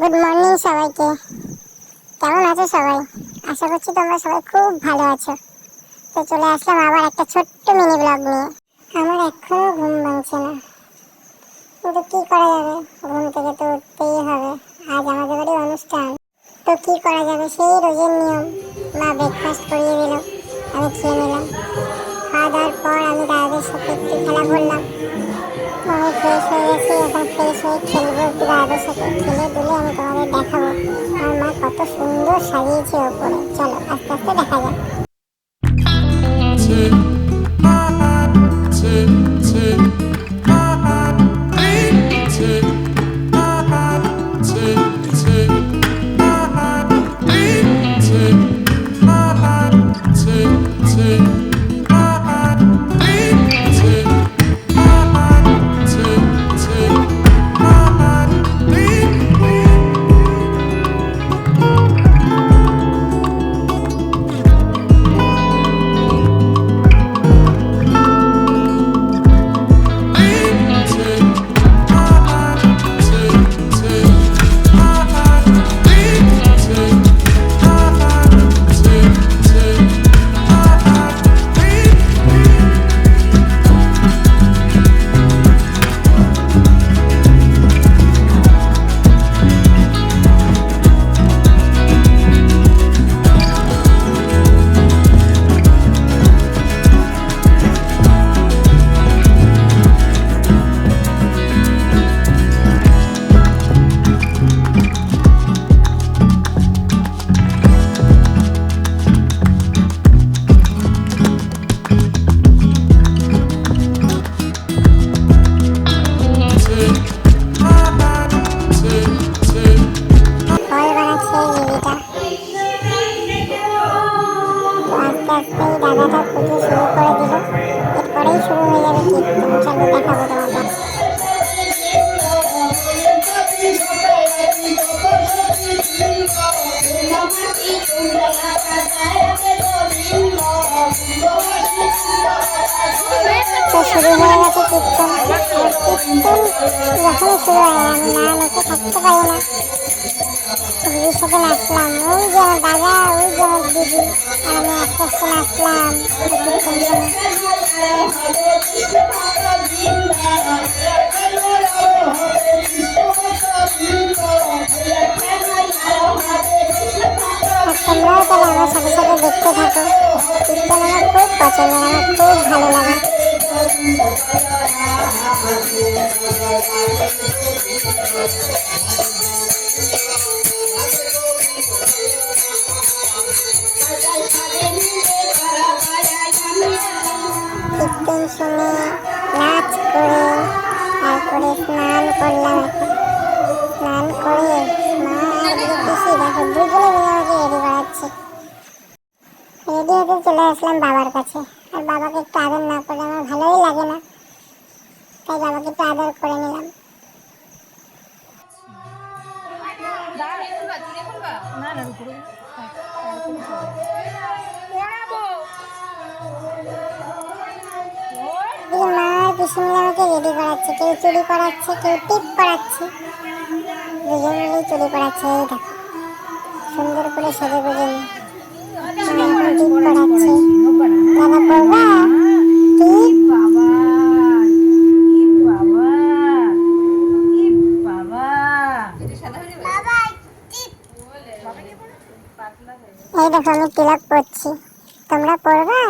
Good morning সবাইকে। কেমন আছো সবাই? আশা করছি তোমরা সবাই খুব ভালো আছো। তো চলে আসলাম আবার একটা ছোট্ট মিনি ব্লগ নিয়ে। আমার এখনও ঘুম ভাঙছে না। কিন্তু কি করা যাবে? ঘুম থেকে তো উঠতেই হবে। আজ আমাদের বাড়ি অনুষ্ঠান। তো কি করা যাবে? সেই রোজের নিয়ম। মা ব্রেকফাস্ট করিয়ে দিল। আমি খেয়ে নিলাম। খাওয়া দাওয়ার পর আমি দাদাদের সাথে একটু খেলা করলাম। আমি ফ্রেশ হয়ে গেছি, এখন ফ্রেশ হয়ে খেলব একটু দাদাদের সাথে খেলে দিলে আমি তোমাদের দেখাবো। আমার মা কত সুন্দর সাজিয়েছে ওপরে। চলো, আস্তে আস্তে দেখা যাক। দাদাটা পুজো শুরু করে দিল। এরপরেই শুরু হয়ে যাবে কীর্তন চলো দেখাবো তোমাদের তো শুরু হয়ে গেছে কীর্তন কীর্তন। যখনই শুরু হয়। আমি না নেচে থাকতে পারি না। দিদির সাথে নাচলাম। ওই যে আমার দাদা, ওই যে আমার দিদি, আর আমি আস্তে আস্তে নাচলাম। আমার সাথে সাথে দেখতে থাকো। কীর্তন খুব পছন্দের, আমার খুব ভালো লাগে। কীর্তন হতে চলে আসলাম বাবার কাছে। আর বাবাকে একটু আদর না করলে আমার ভালোই লাগে না। তাই বাবাকে একটু আদর করে নিলাম। দুজন মিলেই করাচ্ছে সুন্দর করে সেজে গুজে নিয়ে। এই দেখো আমি তিলক পড়ছি তোমরা পড়বা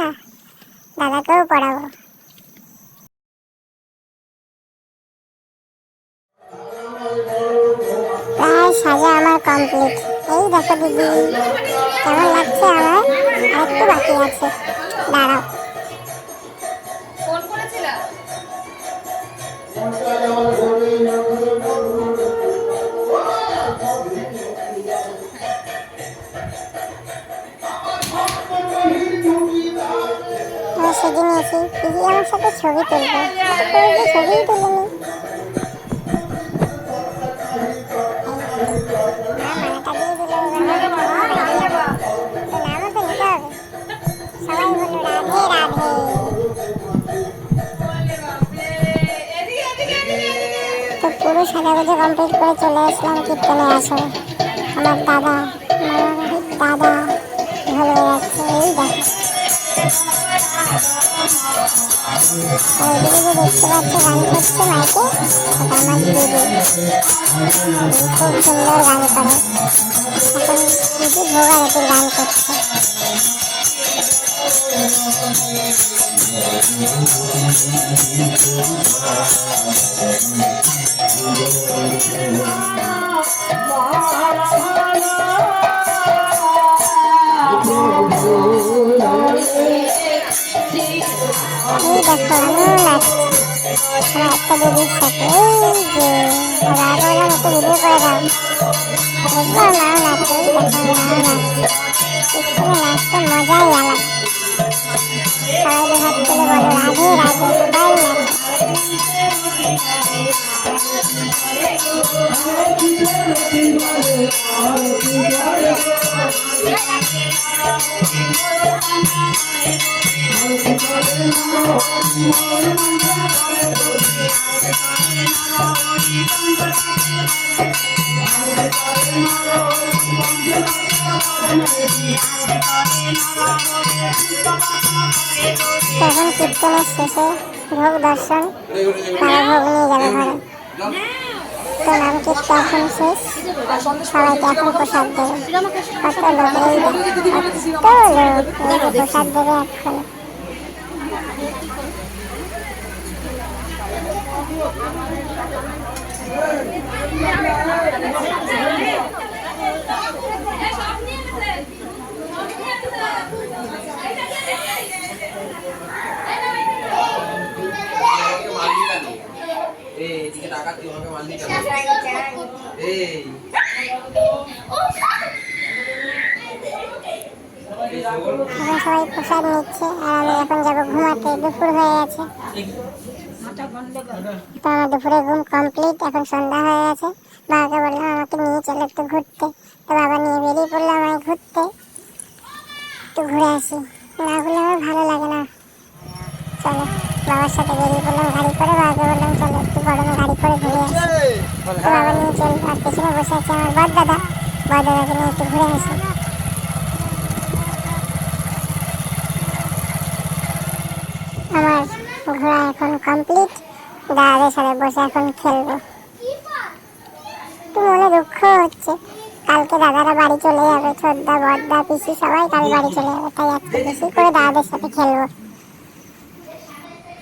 দাদাকেও পড়াবো প্রায় সাজা আমার কমপ্লিট এই দেখো দিদি। কেমন লাগছে আমার? আরেকটু বাকি আছে। দাঁড়াও। সেজে নিয়েছি দিদি আমার সাথে ছবি তুলবো। ছবিই তুলে নি পুরো সাজাগুজি কমপ্লিট করে চলে আসলাম, কীর্তনে আসরে আমার দাদা দাদা ঢোল যাচ্ছে এই দেখো। দেখতে গান করছে আমার খুব সুন্দর গান করে। গান করছে। মজাই আলাদা সবাই দুহাত তুলে বলো রাধে তখন কীর্তনের শেষে ভোগ দর্শন তারা ভোগ নিয়ে যাবে ঘরে। তো নাম কীর্তন এখন শেষ। সবাইকে এখন প্রসাদ দেবে। কত লোক এই কত লোক প্রসাদ দেবে এখন আমাকে তাকা, তুই আমাকে মারলি কেন? এই, এই। সবাই প্রসাদ নিচ্ছে আর আমি এখন যাব ঘুমাতে দুপুর হয়ে গেছে তো আমার দুপুরে ঘুম কমপ্লিট এখন সন্ধ্যা হয়ে গেছে বাবাকে বললাম আমাকে নিয়ে চলো একটু ঘুরতে তো বাবা নিয়ে বেরিয়ে পড়লাম আমি ঘুরতে একটু ঘুরে আসি না ঘুরলে আমার ভালো লাগে না চলো বাবার সাথে বেরিয়ে পড়লাম গাড়ি করে বাবাকে বললাম চলো একটু গরমে গাড়ি করে ঘুরে আসি। বাবা নিয়ে চল আর পেছনে বসে আছে আমার বর দাদা। বর দাদাকে নিয়ে একটু ঘুরে আসি। আমার ঘোরা এখন কমপ্লিট দাদাদের সাথে বসে এখন খেলব। একটু মনে দুঃখ হচ্ছে কালকে দাদারা বাড়ি চলে যাবে ছোটদা বড়দা পিসি সবাই কাল বাড়ি চলে যাবে তাই আজকে বেশি করে দাদাদের সাথে খেলব।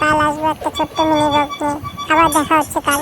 কাল আসব একটা ছোট্ট মিনি ব্লগ নিয়ে। আবার দেখা হচ্ছে কাল।